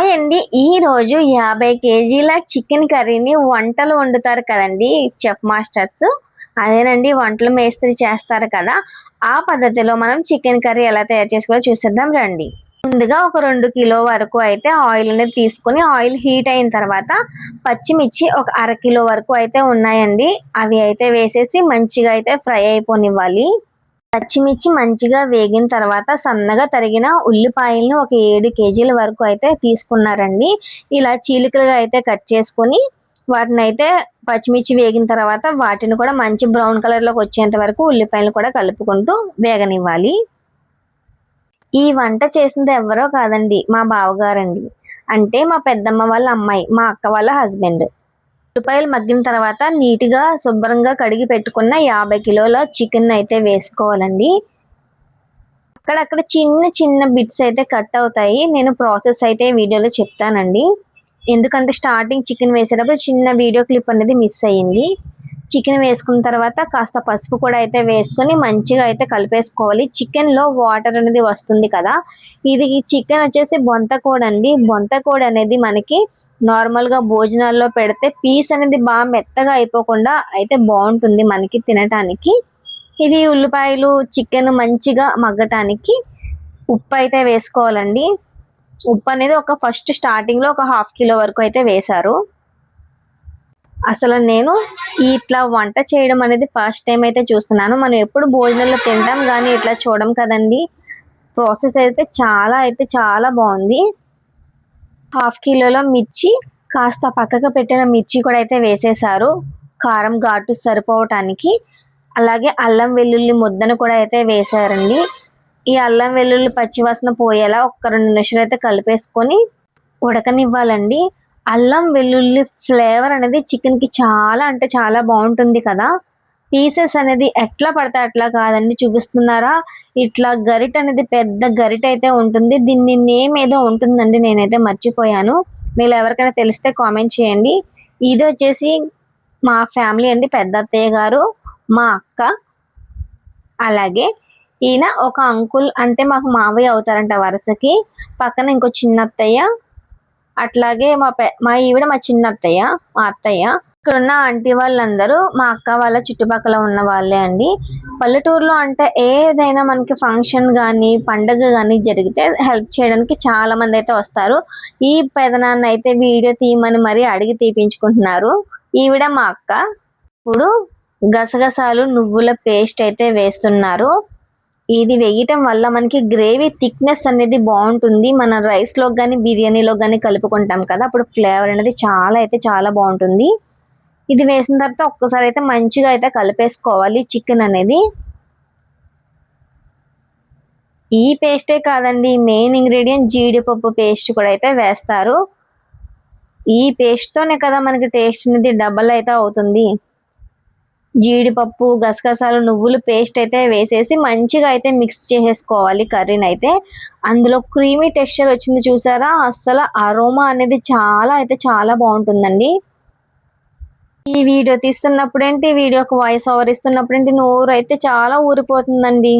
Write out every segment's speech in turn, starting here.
Hi అండి ఈ రోజు యాభై కేజీల చికెన్ కర్రీని వంటలు వండుతారు కదండి చెఫ్ మాస్టర్స్. అదేనండి వంటలు మేస్త్రి చేస్తారు కదా. ఆ పద్ధతిలో మనం చికెన్ కర్రీ ఎలా తయారు చేసుకోవాలో చూసేద్దాం రండి. ముందుగా ఒక రెండు కిలో వరకు అయితే ఆయిల్ అనేది తీసుకుని ఆయిల్ హీట్ అయిన తర్వాత పచ్చిమిర్చి ఒక అర కిలో వరకు అయితే ఉన్నాయండి. అవి అయితే వేసేసి మంచిగా అయితే ఫ్రై అయిపోనివ్వాలి. పచ్చిమిర్చి మంచిగా వేగిన తర్వాత సన్నగా తరిగిన ఉల్లిపాయలను ఒక ఏడు కేజీల వరకు అయితే తీసుకున్నారండి. ఇలా చీలికలుగా అయితే కట్ చేసుకొని వాటిని అయితే పచ్చిమిర్చి వేగిన తర్వాత వాటిని కూడా మంచి బ్రౌన్ కలర్లోకి వచ్చేంత వరకు ఉల్లిపాయలు కూడా కలుపుకుంటూ వేగనివ్వాలి. ఈ వంట చేసింది ఎవరో కాదండి మా బావగారండి. అంటే మా పెద్దమ్మ వాళ్ళ అమ్మాయి మా అక్క వాళ్ళ హస్బెండ్. ఉల్లిపాయలు మగ్గిన తర్వాత నీట్గా శుభ్రంగా కడిగి పెట్టుకున్న యాభై కిలోల చికెన్ అయితే వేసుకోవాలండి. అక్కడక్కడ చిన్న చిన్న బిట్స్ అయితే కట్ అవుతాయి. నేను ప్రాసెస్ అయితే వీడియోలో చెప్తానండి. ఎందుకంటే స్టార్టింగ్ చికెన్ వేసేటప్పుడు చిన్న వీడియో క్లిప్ అనేది మిస్ అయ్యింది. చికెన్ వేసుకున్న తర్వాత కాస్త పసుపు కూడా అయితే వేసుకొని మంచిగా అయితే కలిపేసుకోవాలి. చికెన్లో వాటర్ అనేది వస్తుంది కదా. ఇది చికెన్ వచ్చేసి బొంతకోడ్ అండి. బొంతకోడ్ అనేది మనకి నార్మల్గా భోజనాల్లో పెడితే పీస్ అనేది బాగా మెత్తగా అయిపోకుండా అయితే బాగుంటుంది మనకి తినటానికి. ఇది ఉల్లిపాయలు చికెన్ మంచిగా మగ్గటానికి ఉప్పు అయితే వేసుకోవాలండి. ఉప్పు అనేది ఒక ఫస్ట్ స్టార్టింగ్లో ఒక హాఫ్ కిలో వరకు అయితే వేశారు. అసలు నేను ఇట్లా వంట చేయడం అనేది ఫస్ట్ టైం అయితే చూస్తున్నాను. మనం ఎప్పుడు భోజనంలో తింటాం కానీ ఇట్లా చూడడం కదండి. ప్రాసెస్ అయితే చాలా అయితే చాలా బాగుంది. హాఫ్ కిలోలో మిర్చి కాస్త పక్కకు పెట్టిన మిర్చి కూడా అయితే వేసేసారు కారం ఘాటు సరిపోవటానికి. అలాగే అల్లం వెల్లుల్లి ముద్దను కూడా అయితే వేసారండి ఈ అల్లం వెల్లుల్లి పచ్చివాసన పోయేలా ఒక రెండు నిమిషాలు అయితే కలిపేసుకొని ఉడకనివ్వాలండి. అల్లం వెల్లుల్లి ఫ్లేవర్ అనేది చికెన్కి చాలా అంటే చాలా బాగుంటుంది కదా. పీసెస్ అనేది ఎట్లా పడితే అట్లా కాదండి చూపిస్తున్నారా? ఇట్లా గరిట అనేది పెద్ద గరిట అయితే ఉంటుంది. దీన్ని నేమ్ ఏదో ఉంటుందండి నేనైతే మర్చిపోయాను. మీరు ఎవరికైనా తెలిస్తే కామెంట్ చేయండి. ఇది వచ్చేసి మా ఫ్యామిలీ అండి పెద్ద అత్తయ్య గారు మా అక్క అలాగే ఈయన ఒక అంకుల్ అంటే మాకు మావయ్య అవుతారంట వరుసకి. పక్కన ఇంకో చిన్న అత్తయ్య అట్లాగే మా పె మా ఈవిడ మా చిన్న అత్తయ్య మా అత్తయ్య. ఇక్కడ ఉన్న ఆంటీ వాళ్ళందరూ మా అక్క వాళ్ళ చుట్టుపక్కల ఉన్న వాళ్ళే అండి. పల్లెటూరులో అంటే ఏదైనా మనకి ఫంక్షన్ కానీ పండగ కానీ జరిగితే హెల్ప్ చేయడానికి చాలా మంది అయితే వస్తారు. ఈ పెదనాన్న అయితే వీడియో తీయమని మరీ అడిగి తీపించుకుంటున్నారు. ఈవిడ మా అక్క. ఇప్పుడు గసగసాలు నువ్వుల పేస్ట్ అయితే వేస్తున్నారు. ఇది వేయటం వల్ల మనకి గ్రేవీ థిక్నెస్ అనేది బాగుంటుంది. మన రైస్లో కానీ బిర్యానీలో కానీ కలుపుకుంటాం కదా అప్పుడు ఫ్లేవర్ అనేది చాలా అయితే చాలా బాగుంటుంది. ఇది వేసిన తర్వాత ఒక్కసారి అయితే మంచిగా అయితే కలిపేసుకోవాలి చికెన్ అనేది. ఈ పేస్టే కాదండి మెయిన్ ఇంగ్రీడియంట్ జీడిపప్పు పేస్ట్ కూడా అయితే వేస్తారు. ఈ పేస్ట్తోనే కదా మనకి టేస్ట్ అనేది డబల్ అయితే అవుతుంది. జీడిపప్పు గసగసాలు నువ్వులు పేస్ట్ అయితే వేసేసి మంచిగా అయితే మిక్స్ చేసేసుకోవాలి కర్రీని అయితే. అందులో క్రీమీ టెక్స్చర్ వచ్చింది చూసారా? అస్సలు అరోమా అనేది చాలా అయితే చాలా బాగుంటుందండి. ఈ వీడియో తీస్తున్నప్పుడు ఏంటి? వీడియోకి వాయిస్ ఓవర్ ఇస్తున్నప్పుడేంటి నోరు అయితే చాలా ఊరిపోతుందండి.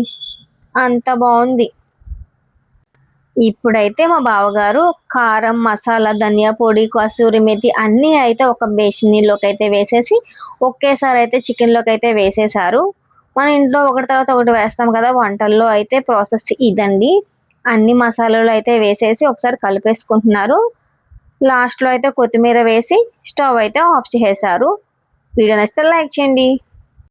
అంత బాగుంది. ఇప్పుడైతే మా బావగారు కారం మసాలా ధనియా పొడి కసూరి మెతి అన్నీ అయితే ఒక బేసిన్లోకి అయితే వేసేసి ఒకేసారి అయితే చికెన్లోకి అయితే వేసేసారు. మన ఇంట్లో ఒకటి తర్వాత ఒకటి వేస్తాం కదా వంటల్లో అయితే ప్రాసెస్ ఇదండి. అన్ని మసాలాలు అయితే వేసేసి ఒకసారి కలిపేసుకుంటున్నారు. లాస్ట్లో అయితే కొత్తిమీర వేసి స్టవ్ అయితే ఆఫ్ చేసేసారు. వీడియో నచ్చితే లైక్ చేయండి.